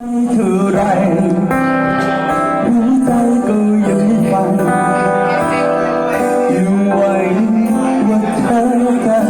เธอไรหัวใจก็ยังฟังยังไว้ว่าเธอจะ